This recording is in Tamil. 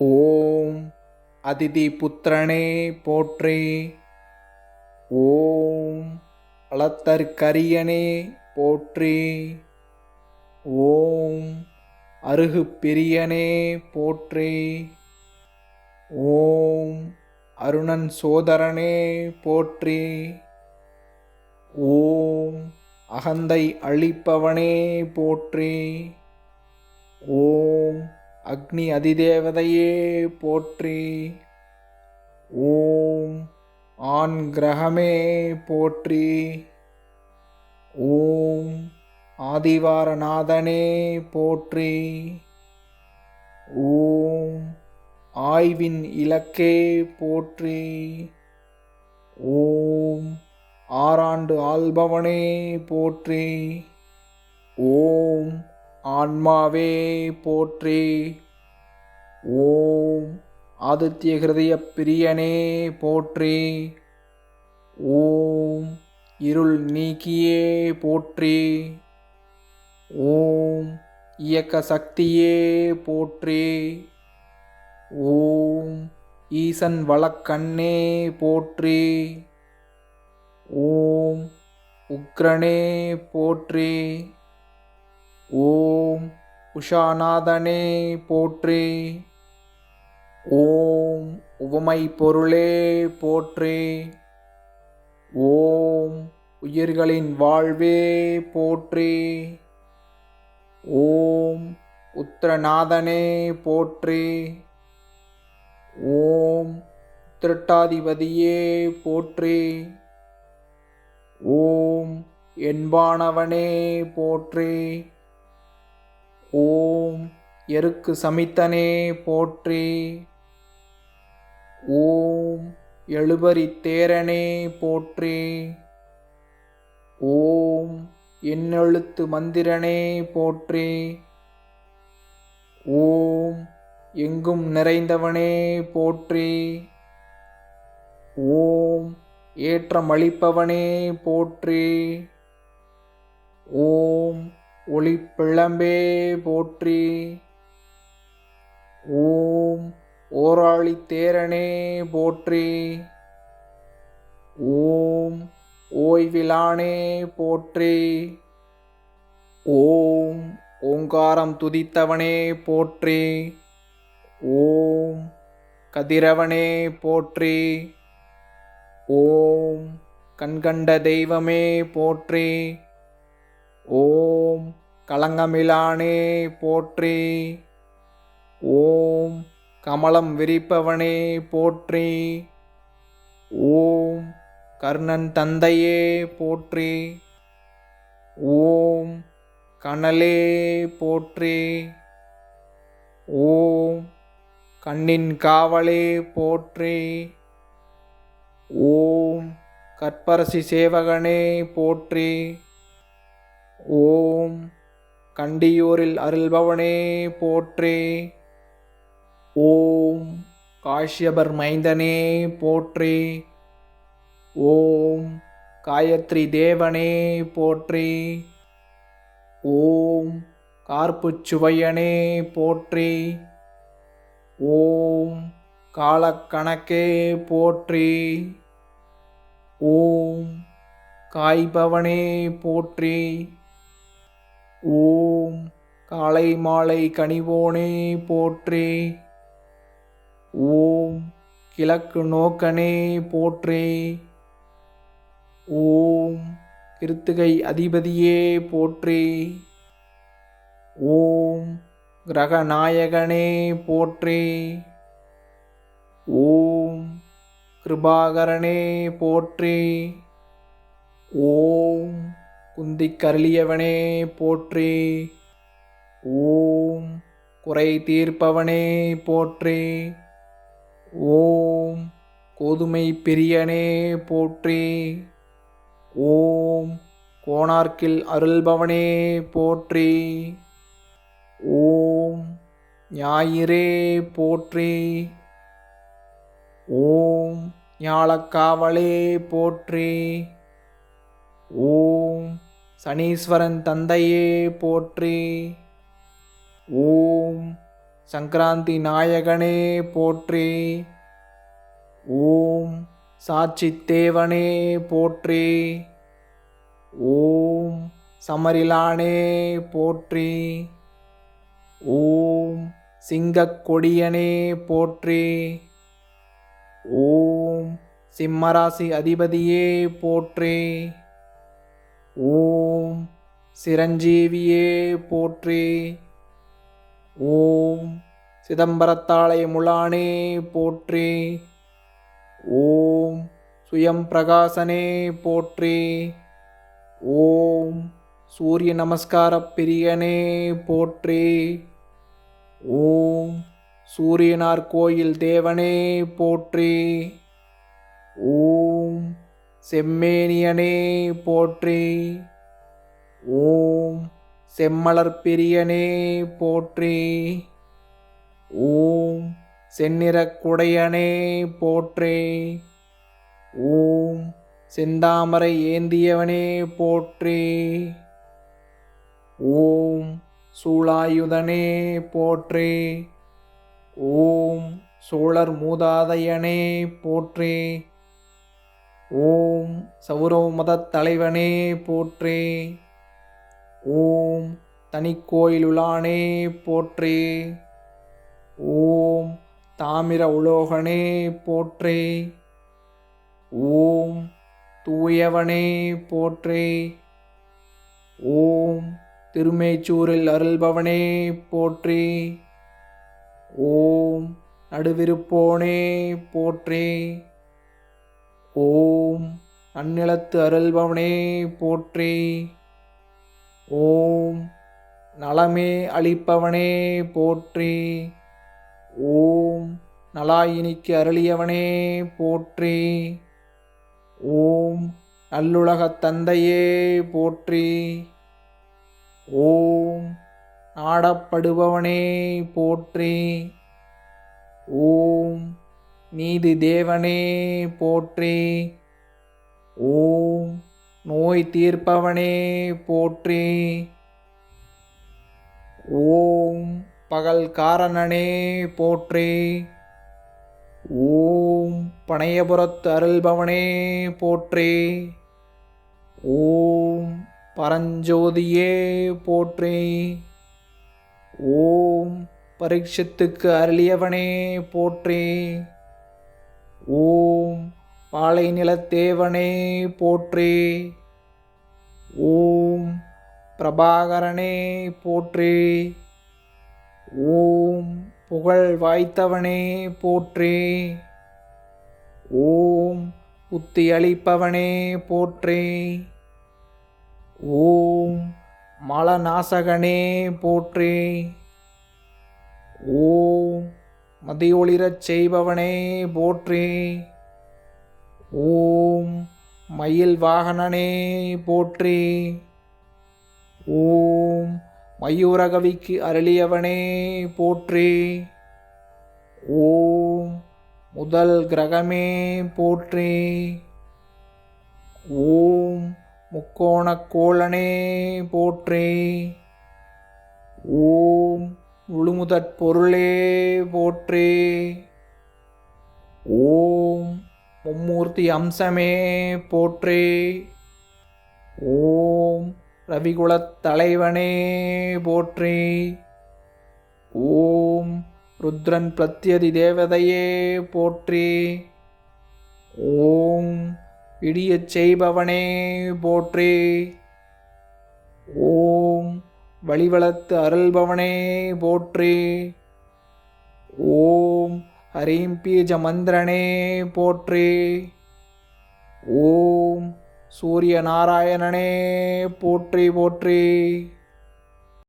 ஓம் அதிதி புத்திரனே போற்றி. ஓம் அளத்தற்கரியனே போற்றி. ஓம் அருகு பிரியனே போற்றி. ஓம் அருணன் சோதரனே போற்றி. ஓம் அகந்தை அழிப்பவனே போற்றி. ஓம் அக்னி அதிதேவதையே போற்றி. ஓம் ஆண் கிரகமே போற்றி. ஓம் ஆதிவாரநாதனே போற்றி. ஓம் ஆய்வின் இலக்கே போற்றி. ஓம் ஆறாண்டு ஆள்பவனே போற்றி. ஓம் ஆன்மாவே போற்றி. ஓம் ஆதித்ய ஹிருதய பிரியனே போற்றி. ஓம் இருள் நீக்கியே போற்றி. ஓம் இயக்க சக்தியே போற்றி. ஓம் ஈசன் வழக்கண்ணே போற்றி. ஓம் உக்ரனே போற்றி. ஓம் உஷாநாதனே போற்றி. ஓம் உவமை பொருளே போற்றி. ஓம் உயிர்களின் வாழ்வே போற்றி. ஓம் உத்திரநாதனே போற்றி. ஓம் திருட்டாதிபதியே போற்றி. ஓம் என்பானவனே போற்றி. ஓம் எருக்கு சமித்தனே போற்றி. ஓம் எழுபறி தேரனே போற்றி. ஓம் எண்ணெழுத்து மந்திரனே போற்றி. ஓம் எங்கும் நிறைந்தவனே போற்றி. ஓம் ஏற்றமளிப்பவனே போற்றி. ஓம் ஒளிப்பிழம்பே போற்றி. ஓம் ஓராளி தேரனே போற்றி. ஓம் ஓய்விலானே போற்றி. ஓம் ஓங்காரம் துதித்தவனே போற்றி. ஓம் கதிரவனே போற்றி. ஓம் கண்கண்ட தெய்வமே போற்றி. ஓம் களங்கமிலானே போற்றி. ஓம் கமலம் விரிப்பவனே போற்றி. ஓம் கர்ணன் தந்தையே போற்றி. ஓம் கனலே போற்றி. ஓம் கண்ணின் காவலே போற்றி. ஓம் கற்பரசி சேவகனே போற்றி. ஓம் கண்டியூரில் அருள்பவனே போற்றி. ஓம் காஷ்யபர் மைந்தனே போற்றி. ஓம் காயத்ரி தேவனே போற்றி. ஓம் கார்ப்புச்சுவையனே போற்றி. ஓம் காலக்கணக்கே போற்றி. ஓம் காய்பவனே போற்றி. ஓம் காலை மாலை கனிவோனே போற்றே. ஓம் கிழக்கு நோக்கனே போற்றே. ஓம் கிருத்துகை அதிபதியே போற்றே. ஓம் கிரகநாயகனே போற்றே. ஓம் கிருபாகரனே போற்றே. ஓம் குந்திக் கருளியவனே போற்றி. ஓம் குறை தீர்ப்பவனே போற்றி. ஓம் கோதுமை பிரியனே போற்றி. ஓம் கோணார்க்கில் அருள்பவனே போற்றி. ஓம் ஞாயிறே போற்றி. ஓம் ஞாழக்காவலே போற்றி. ஓம் சனீஸ்வரன் தந்தையே போற்றி. ஓம் சங்கராந்தி நாயகனே போற்றி. ஓம் சாட்சித்தேவனே போற்றி. ஓம் சமரிலானே போற்றி. ஓம் சிங்கக் கொடியனே போற்றி. ஓம் சிம்மராசி அதிபதியே போற்றி. ஓம் சிரஞ்சீவியே போற்றி. ஓம் சிதம்பரத்தாளை முலானே போற்றி. ஓம் சுயம் பிரகாசனே போற்றி. ஓம் சூரிய நமஸ்கார பிரியனே போற்றி. ஓம் சூரியனார் கோயில் தேவனே போற்றி. ஓம் செம்மேனியனே போற்றி. ஓம் செம்மலர் பிரியனே போற்றி. ஓம் செந்நிற குடையனே போற்றி. ஓம் செந்தாமரை ஏந்தியவனே போற்றி. ஓம் சூளாயுதனே போற்றி. ஓம் சோழர் மூதாதையனே போற்றே. ஓம் சௌரவ மதத் தலைவனே போற்றே. ஓம் தனிக்கோயிலுளானே போற்றே. ஓம் தாமிர உலோகனே போற்றே. ஓம் தூயவனே போற்றே. ஓம் திருமேச்சூரில் அருள்பவனே போற்றே. ஓம் நடுவிருப்போனே போற்றே. ஓம் நன்னிலத்து அருள்பவனே போற்றி. ஓம் நலமே அளிப்பவனே போற்றி. ஓம் நலாயினிக்கு அருளியவனே போற்றி. ஓம் நல்லுலகத் தந்தையே போற்றி. ஓம் நாடப்படுபவனே போற்றி. ஓம் நீதி தேவனே போற்றி. ஓம் நோய் தீர்ப்பவனே போற்றி. ஓம் பகல் காரணனே போற்றி. ஓம் பனையபுரத்து அருள்பவனே போற்றி. ஓம் பரஞ்சோதியே போற்றி. ஓம் பரீட்சத்துக்கு அருளியவனே போற்றி. ஓம் பாலை நிலத்தேவனே போற்றி. ஓம் பிரபாகரனே போற்றி. ஓம் புகழ் வாய்த்தவனே போற்றி. ஓம் புத்தி அளிப்பவனே போற்றி. ஓம் மலநாசகனே போற்றி. ஓம் மதியொளிரச் செய்பவனே போற்றி. ஓம் மயில் வாகனனே போற்றி. ஓம் மயூரகவிக்கு அருளியவனே போற்றி. ஓம் முதல் கிரகமே போற்றி. ஓம் முக்கோணக் கோளனே போற்றி. ஓம் முழுமுதற் பொருளே போற்றே. ஓம் மும்மூர்த்தி அம்சமே போற்றே. ஓம் ரவிகுலத் தலைவனே போற்றே. ஓம் ருத்ரன் பிரத்யதி தேவதையே போற்றே. ஓம் இடியச் செய்பவனே போற்றே. ஓம் வழிவளத்து அருள்பவனே போற்றி. ஓம் ஹரீம் மந்திரனே போற்றி. ஓம் சூரிய நாராயணனே போற்றி போற்றி.